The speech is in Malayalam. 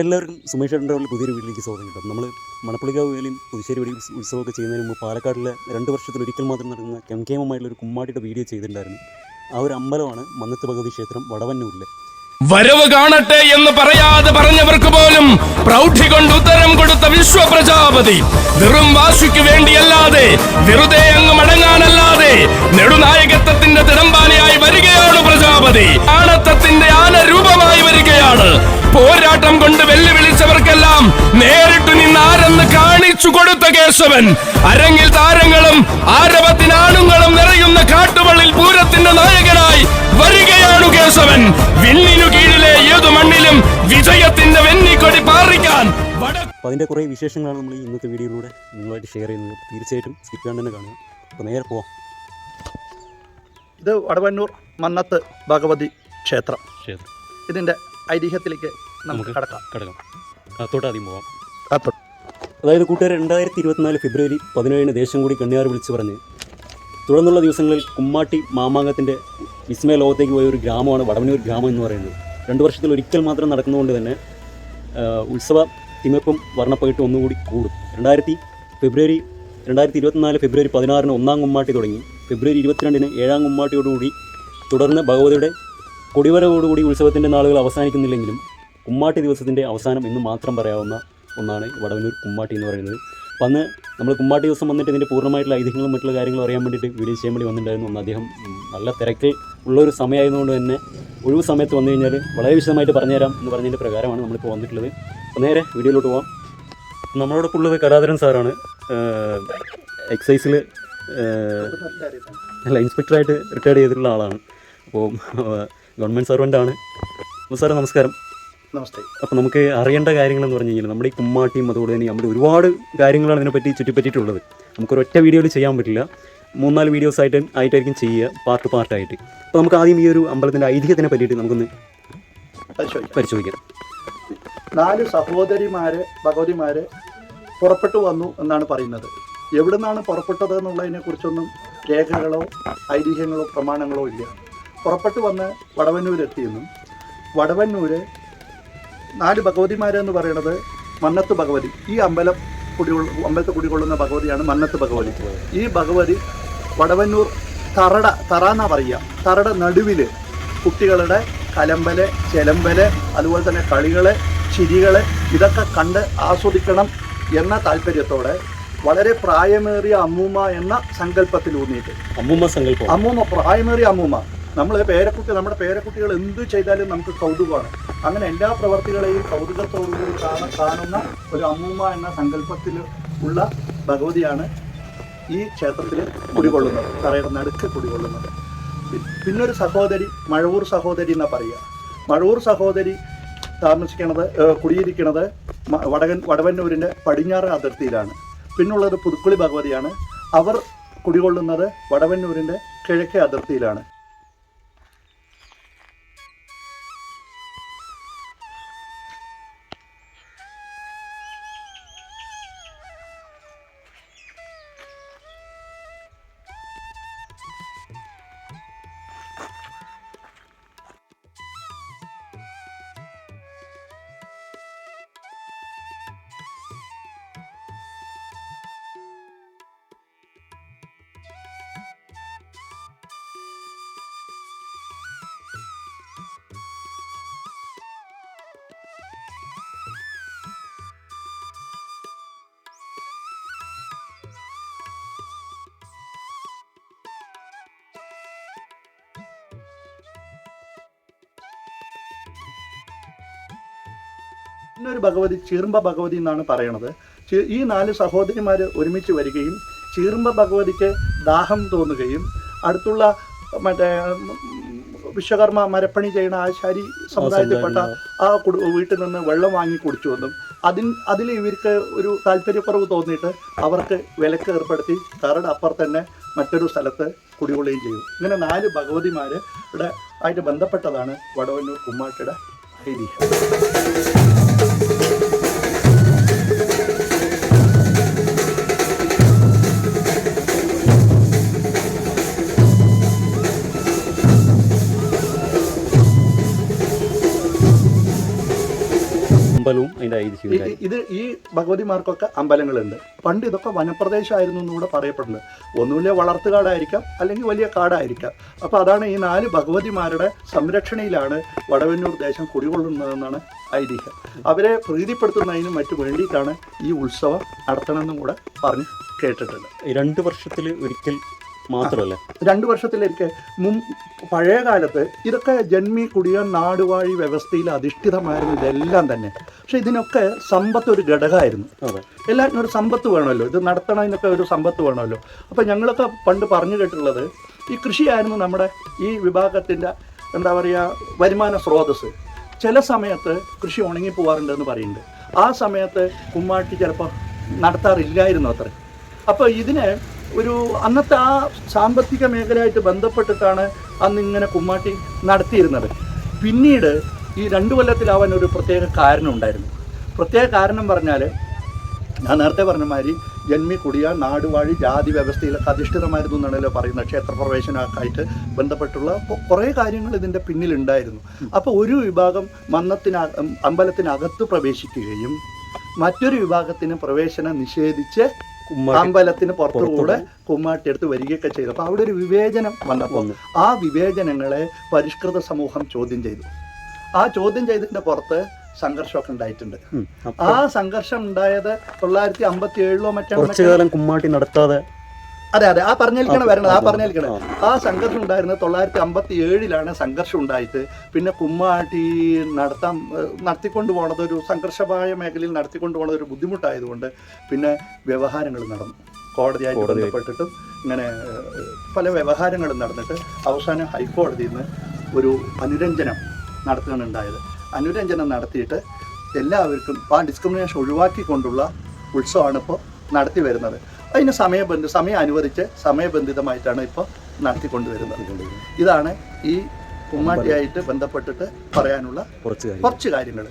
എല്ലാവർക്കും സുമേഷ് ഏട്ടന്റെ പുതിയൊരു വീട്ടിലേക്ക് സ്വാഗതം കിട്ടും. നമ്മൾ മണപ്പുള്ളിക്കാവ് വേലയും പുതുശ്ശേരി വെടി ഉത്സ- ഉത്സവമൊക്കെ ചെയ്യുന്നതിന് മുമ്പ് പാലക്കാടിലെ രണ്ട് വർഷത്തിൽ ഒരിക്കൽ മാത്രം നടക്കുന്ന കെങ്കേമമായിട്ടുള്ള ഒരു കുമ്മാട്ടിയുടെ വീഡിയോ ചെയ്തിട്ടുണ്ടായിരുന്നു. ആ ഒരു അമ്പലമാണ് മന്നത്ത് ഭഗവതി ക്ഷേത്രം വടവന്നൂരിലെ. വരവ് കാണട്ടെ എന്ന് പറയാതെ പറഞ്ഞവർക്ക് പോലും പ്രൗഢി കൊണ്ട് ഉത്തരം കൊടുത്ത വിശ്വ പ്രജാപതി വെറും വാശിക്ക് വേണ്ടിയല്ലാതെ വെറുതെ അങ്ങ് മടങ്ങാനല്ലാതെ നെടുനായകത്വത്തിന്റെ തിടമ്പാനയായി വരികയാണ് പ്രജാപതി. വരികയാണ് പോരാട്ടം കൊണ്ട് വെല്ലുവിളിച്ചവർക്കെല്ലാം നേരിട്ട് നിന്നാരെന്ന് കാണിച്ചു കൊടുത്ത കേശവൻ. അരങ്ങിൽ താരങ്ങളും ആരവത്തിനാണുങ്ങളും നിറയുന്ന കാട്ടുവള്ളിൽ പൂരത്തിന്റെ നായകനായി വരികയാണു കേശവൻ. വിണ്ണിനു കീഴിലെ ഏതു മണ്ണിലും വിജയത്തിന്റെ വെന്നിക്കൊടി പാറിക്കാൻ അതിന്റെ അപ്പോൾ അതിന്റെ കുറേ വിശേഷങ്ങളാണ് നമ്മൾ ഈ ഇന്നത്തെ വീഡിയോയിലൂടെ നിങ്ങളായിട്ട് ഷെയർ ചെയ്യുന്നത്. തീർച്ചയായിട്ടും സ്കിപ്പ് ചെയ്യാൻ തന്നെ കാണുക. അപ്പോൾ നേരെ പോവാം. ഇത് വടവന്നൂർ മന്നത്ത് ഭഗവതി ക്ഷേത്രം. ക്ഷേത്രം. ഇതിന്റെ ഐതിഹ്യത്തിലേക്ക് നമുക്ക് കടക്കാം. കടക്കാം. കാത്തോട്ടാദ്യം പോവാം. കാത്തോട്ട്. അതായത് കൂട്ടുകാർ രണ്ടായിരത്തി ഇരുപത്തിനാല് ഫെബ്രുവരി പതിനേഴിന് ദേശം കൂടി കണ്ണിയാർ വിളിച്ചു പറഞ്ഞ് തുടർന്നുള്ള ദിവസങ്ങളിൽ കുമ്മാട്ടി മാമാങ്കത്തിന്റെ വിസ്മയ ലോകത്തേക്ക് പോയ ഒരു ഗ്രാമമാണ് വടവനൂർ ഗ്രാമം എന്ന് പറയുന്നത്. രണ്ട് വർഷത്തിൽ ഒരിക്കൽ മാത്രം നടക്കുന്നതുകൊണ്ട് തന്നെ ഉത്സവ തിമിപ്പും വർണപ്പകിട്ടും ഒന്നുകൂടി കൂടും. രണ്ടായിരത്തി ഫെബ്രുവരി രണ്ടായിരത്തി ഇരുപത്തിനാല് ഫെബ്രുവരി പതിനാറിന് ഒന്നാം കുമ്മാട്ടി തുടങ്ങി. ഫെബ്രുവരി ഇരുപത്തിരണ്ടിന് ഏഴാം കുമ്മാട്ടിയോടുകൂടി തുടർന്ന് ഭഗവതിയുടെ കൊടിവരവോടുകൂടി ഉത്സവത്തിന്റെ നാളുകൾ അവസാനിക്കുന്നില്ലെങ്കിലും കുമ്മാട്ടി ദിവസത്തിന്റെ അവസാനം എന്ന് മാത്രം പറയാവുന്ന ഒന്നാണ് വടവന്നൂർ കുമ്മാട്ടി എന്ന് പറയുന്നത്. അപ്പം അന്ന് നമ്മൾ കുമ്മാട്ടി ദിവസം വന്നിട്ട് ഇതിന്റെ പൂർണമായിട്ടുള്ള ഐതിഹ്യങ്ങളും മറ്റുള്ള കാര്യങ്ങളും അറിയാൻ വേണ്ടിയിട്ട് വീഡിയോ ചെയ്യാൻ വേണ്ടി വന്നിട്ടുണ്ടായിരുന്നു. അന്ന് അദ്ദേഹം നല്ല തിരക്കിൽ ഉള്ളൊരു സമയമായതുകൊണ്ട് തന്നെ ഒഴിവ് സമയത്ത് വന്നു കഴിഞ്ഞാൽ വളരെ വിശദമായിട്ട് പറഞ്ഞുതരാം എന്ന് പറഞ്ഞതിന്റെ പ്രകാരമാണ് നമ്മളിപ്പോൾ വന്നിട്ടുള്ളത്. അപ്പോൾ നേരെ വീഡിയോയിലോട്ട് പോവാം. നമ്മളോടൊപ്പം ഉള്ളത് കലാധരൻ സാറാണ്. എക്സൈസിൽ അല്ല ഇൻസ്പെക്ടറായിട്ട് റിട്ടയർഡ് ചെയ്തിട്ടുള്ള ആളാണ്. അപ്പോൾ ഗവൺമെന്റ് സർവന്റ് ആണ് അപ്പോൾ സാറേ നമസ്കാരം. നമസ്തേ. അപ്പോൾ നമുക്ക് അറിയേണ്ട കാര്യങ്ങളെന്ന് പറഞ്ഞു കഴിഞ്ഞാൽ നമ്മുടെ ഈ കുമ്മാട്ടിയും അതുപോലെ തന്നെ നമ്മുടെ ഒരുപാട് കാര്യങ്ങളാണ് ഇതിനെപ്പറ്റി ചുറ്റിപ്പറ്റിയിട്ടുള്ളത്. നമുക്കൊരൊറ്റ വീഡിയോയിൽ ചെയ്യാൻ പറ്റില്ല. മൂന്നാൽ വീഡിയോസ് ആയിട്ട് ആയിട്ടായിരിക്കും ചെയ്യുക പാർട്ട് പാർട്ടായിട്ട്. അപ്പോൾ നമുക്ക് ആദ്യം ഈ ഒരു അമ്പലത്തിന്റെ ഐതിഹ്യത്തിനെ പറ്റിയിട്ട് നമുക്കൊന്ന് പരിശോധിക്കാം. പരിശോധിക്കാം. നാല് സഹോദരിമാര് ഭഗവതിമാര് പുറപ്പെട്ടു വന്നു എന്നാണ് പറയുന്നത്. എവിടെ നിന്നാണ് പുറപ്പെട്ടത് എന്നുള്ളതിനെ കുറിച്ചൊന്നും രേഖകളോ ഐതിഹ്യങ്ങളോ പ്രമാണങ്ങളോ ഇല്ല. പുറപ്പെട്ടു വന്ന് വടവന്നൂരെത്തിയെന്നും വടവന്നൂര് നാല് ഭഗവതിമാരെന്ന് പറയുന്നത് മന്നത്ത് ഭഗവതി. ഈ അമ്പലം കുടികൊള്ള അമ്പലത്തെ കുടികൊള്ളുന്ന ഭഗവതിയാണ് മന്നത്ത് ഭഗവതി. ഈ ഭഗവതി വടവന്നൂർ തറട തറ എന്നാ പറയുക തറട നടുവിൽ കുട്ടികളുടെ കലമ്പൽ ചെലമ്പൽ അതുപോലെ തന്നെ കളികൾ ചിരികൾ ഇതൊക്കെ കണ്ട് ആസ്വദിക്കണം എന്ന താല്പര്യത്തോടെ വളരെ പ്രായമേറിയ അമ്മൂമ്മ എന്ന സങ്കല്പത്തിൽ ഊന്നിയിട്ട് അമ്മൂമ്മ സങ്കല്പം. അമ്മൂമ്മ പ്രായമേറിയ അമ്മൂമ്മ. നമ്മൾ പേരക്കുട്ടി നമ്മുടെ പേരക്കുട്ടികൾ എന്ത് ചെയ്താലും നമുക്ക് കൗതുകമാണ്. അങ്ങനെ എല്ലാ പ്രവർത്തികളെയും കൗതുകത്തോടുകൂടി കാണ കാണുന്ന ഒരു അമ്മൂമ്മ എന്ന സങ്കല്പത്തിൽ ഉള്ള ഭഗവതിയാണ് ഈ ക്ഷേത്രത്തിൽ കുടികൊള്ളുന്നത്. തറയുടെ നടുക്ക് കുടികൊള്ളുന്നത്. പിന്നൊരു സഹോദരി മഴവൂർ സഹോദരി എന്നാ പറയുക. മഴവൂർ സഹോദരി താമസിക്കണത് കുടിയിരിക്കണത് വടകൻ വടവന്നൂരിന്റെ പടിഞ്ഞാറ് അതിർത്തിയിലാണ്. പിന്നുള്ളത് പുതുക്കുളി ഭഗവതിയാണ്. അവർ കുടികൊള്ളുന്നത് വടവന്നൂരിന്റെ കിഴക്കേ അതിർത്തിയിലാണ്. പിന്നൊരു ഭഗവതി ചീർമ്പ ഭഗവതി എന്നാണ് പറയണത്. ഈ നാല് സഹോദരിമാർ ഒരുമിച്ച് വരികയും ചീർമ്പ ഭഗവതിക്ക് ദാഹം തോന്നുകയും അടുത്തുള്ള മറ്റേ വിശ്വകർമ്മ മരപ്പണി ചെയ്യുന്ന ആശാരി സമുദായത്തിൽപ്പെട്ട ആ കുടു വീട്ടിൽ നിന്ന് വെള്ളം വാങ്ങി കുടിച്ചു വന്നും. അതിൽ അതിൽ ഇവർക്ക് ഒരു താല്പര്യക്കുറവ് തോന്നിയിട്ട് അവർക്ക് വിലക്ക് ഏർപ്പെടുത്തി തറയുടെ അപ്പുറത്ത് തന്നെ മറ്റൊരു സ്ഥലത്ത് കുടികൊള്ളുകയും ചെയ്യും ഇങ്ങനെ നാല് ഭഗവതിമാരുടെ ആയിട്ട് ബന്ധപ്പെട്ടതാണ് വടവന്നൂർ കുമ്മാട്ടിയുടെ ഐതിഹ്യം. അമ്പലവും അതിന്റെ ഐതിഹ്യം ഇത് ഈ ഭഗവതിമാർക്കൊക്കെ അമ്പലങ്ങളുണ്ട്. പണ്ട് ഇതൊക്കെ വനപ്രദേശമായിരുന്നു എന്നുകൂടെ പറയപ്പെടുന്നത്. ഒന്നുമില്ല വളർത്തുകാടായിരിക്കാം അല്ലെങ്കിൽ വലിയ കാടായിരിക്കാം. അപ്പോൾ അതാണ് ഈ നാല് ഭഗവതിമാരുടെ സംരക്ഷണയിലാണ് വടവന്നൂർ ദേശം കുടികൊള്ളുന്നതെന്നാണ് ഐതിഹ്യം. അവരെ പ്രീതിപ്പെടുത്തുന്നതിനും മറ്റു വേണ്ടിയിട്ടാണ് ഈ ഉത്സവം നടത്തണമെന്നും കൂടെ പറഞ്ഞ് കേട്ടിട്ടുണ്ട്. രണ്ട് വർഷത്തിൽ ഒരിക്കൽ മാത്രമല്ല? രണ്ടു വർഷത്തിലേക്ക് മുൻ പഴയ കാലത്ത് ഇതൊക്കെ ജന്മി കുടിയ നാടുവാഴി വ്യവസ്ഥയിൽ അധിഷ്ഠിതമായിരുന്നു ഇതെല്ലാം തന്നെ. പക്ഷെ ഇതിനൊക്കെ സമ്പത്ത് ഒരു ഘടകമായിരുന്നു. എല്ലാത്തിനും ഒരു സമ്പത്ത് വേണമല്ലോ. ഇത് നടത്തണതിനൊക്കെ ഒരു സമ്പത്ത് വേണമല്ലോ. അപ്പം ഞങ്ങളൊക്കെ പണ്ട് പറഞ്ഞു കേട്ടിട്ടുള്ളത് ഈ കൃഷിയായിരുന്നു നമ്മുടെ ഈ വിഭാഗത്തിന്റെ എന്താ പറയുക വരുമാന സ്രോതസ് ചില സമയത്ത് കൃഷി ഉണങ്ങി പോകാറുണ്ടെന്ന് പറയുന്നുണ്ട്. ആ സമയത്ത് കുമ്മാട്ടി ചിലപ്പോൾ നടത്താറില്ലായിരുന്നു അത്ര. അപ്പോൾ ഇതിനെ ഒരു അന്നത്തെ ആ സാമ്പത്തിക മേഖലയായിട്ട് ബന്ധപ്പെട്ടിട്ടാണ് അന്ന് ഇങ്ങനെ കുമ്മാട്ടി നടത്തിയിരുന്നത്. പിന്നീട് ഈ രണ്ട് കൊല്ലത്തിലാവാൻ ഒരു പ്രത്യേക കാരണം ഉണ്ടായിരുന്നു. പ്രത്യേക കാരണം പറഞ്ഞാൽ ഞാൻ നേരത്തെ പറഞ്ഞ മാതിരി ജന്മി കുടിയ നാടുവാഴി ജാതി വ്യവസ്ഥയിലൊക്കെ അധിഷ്ഠിതമായിരുന്നു എന്നാണല്ലോ പറയുന്നത്. ക്ഷേത്രപ്രവേശനമൊക്കെ ആയിട്ട് ബന്ധപ്പെട്ടുള്ള കുറേ കാര്യങ്ങൾ ഇതിന്റെ പിന്നിലുണ്ടായിരുന്നു. അപ്പോൾ ഒരു വിഭാഗം മന്നത്തിന അമ്പലത്തിനകത്ത് പ്രവേശിക്കുകയും മറ്റൊരു വിഭാഗത്തിന് പ്രവേശനം നിഷേധിച്ച് അമ്പലത്തിന് പുറത്തുകൂടെ കുമ്മാട്ടി എടുത്ത് വരികയൊക്കെ ചെയ്തു. അപ്പോൾ അവിടെ ഒരു വിവേചനം വന്നപ്പോൾ ആ വിവേചനങ്ങളെ പരിഷ്കൃത സമൂഹം ചോദ്യം ചെയ്തു. ആ ചോദ്യം ചെയ്തതിന്റെ പുറത്ത് സംഘർഷമൊക്കെ ഉണ്ടായിട്ടുണ്ട്. ആ സംഘർഷം ഉണ്ടായത് തൊള്ളായിരത്തി അമ്പത്തി ഏഴിലോ മറ്റോ കുറച്ചു കാലം കുമ്മാട്ടി നടത്താതെ അതെ അതെ. ആ പറഞ്ഞേൽക്കണം വരണത് ആ പറഞ്ഞേൽക്കണം. ആ. സംഘർഷം ഉണ്ടായിരുന്നത് തൊള്ളായിരത്തി അമ്പത്തി ഏഴിലാണ് സംഘർഷം ഉണ്ടായിട്ട് പിന്നെ കുമ്മാട്ടി നടത്താൻ നടത്തിക്കൊണ്ട് പോണത് ഒരു സംഘർഷമായ മേഖലയിൽ നടത്തിക്കൊണ്ട് പോണത് ഒരു ബുദ്ധിമുട്ടായതുകൊണ്ട് പിന്നെ വ്യവഹാരങ്ങൾ നടന്നു. കോടതിയായിട്ട് കോടതിയായി. ബന്ധപ്പെട്ടിട്ടും ഇങ്ങനെ പല വ്യവഹാരങ്ങളും നടന്നിട്ട് അവസാനം ഹൈക്കോടതിയിൽ നിന്ന് ഒരു അനുരഞ്ജനം നടത്തുകയാണുണ്ടായത് അനുരഞ്ജനം നടത്തിയിട്ട് എല്ലാവർക്കും ആ ഡിസ്ക്രിമിനേഷൻ ഒഴിവാക്കിക്കൊണ്ടുള്ള ഉത്സവമാണ് ഇപ്പോൾ നടത്തി വരുന്നത്. അതിന് സമയബന്ധ സമയം അനുവദിച്ച് സമയബന്ധിതമായിട്ടാണ് ഇപ്പോൾ നടത്തിക്കൊണ്ടുവരുന്നത്. ഇതാണ് ഈ കുമ്മാട്ടിയായിട്ട് ബന്ധപ്പെട്ടിട്ട് പറയാനുള്ള കുറച്ച് കാര്യം കുറച്ച് കാര്യങ്ങൾ